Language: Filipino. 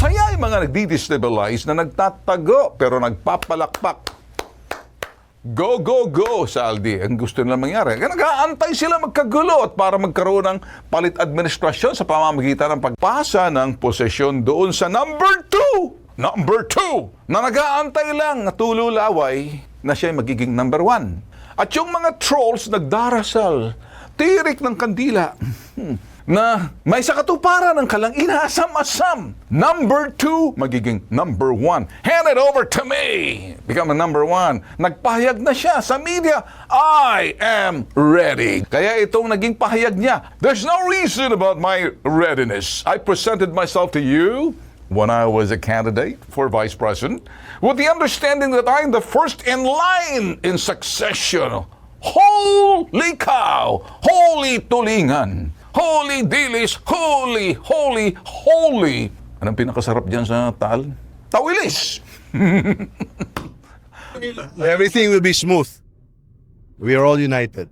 Masaya yung mga nagdi-destabilize na nagtatago pero nagpapalakpak. Go, go, go, Saldi. Ang gusto nila mangyari. Nag-aantay sila magkagulo at para magkaroon ng palit administrasyon sa pamamagitan ng pagpasa ng posesyon doon sa number two. Number two, na nag-aantay lang na tululaway na siya magiging number one. At yung mga trolls nagdarasal, tirik ng kandila, na may sa katuparan ng kalang inasam-asam. Number two, magiging number one. Hand it over to me! Become a number one. Nagpahayag na siya sa media, I am ready. Kaya itong naging pahayag niya, there's no reason about my readiness. I presented myself to you when I was a candidate for vice president with the understanding that I'm the first in line in succession. Holy cow! Holy tulingan! Holy dilis! Holy, holy, holy! Anong pinakasarap dyan sa tal? Tawilis! Everything will be smooth. We are all united.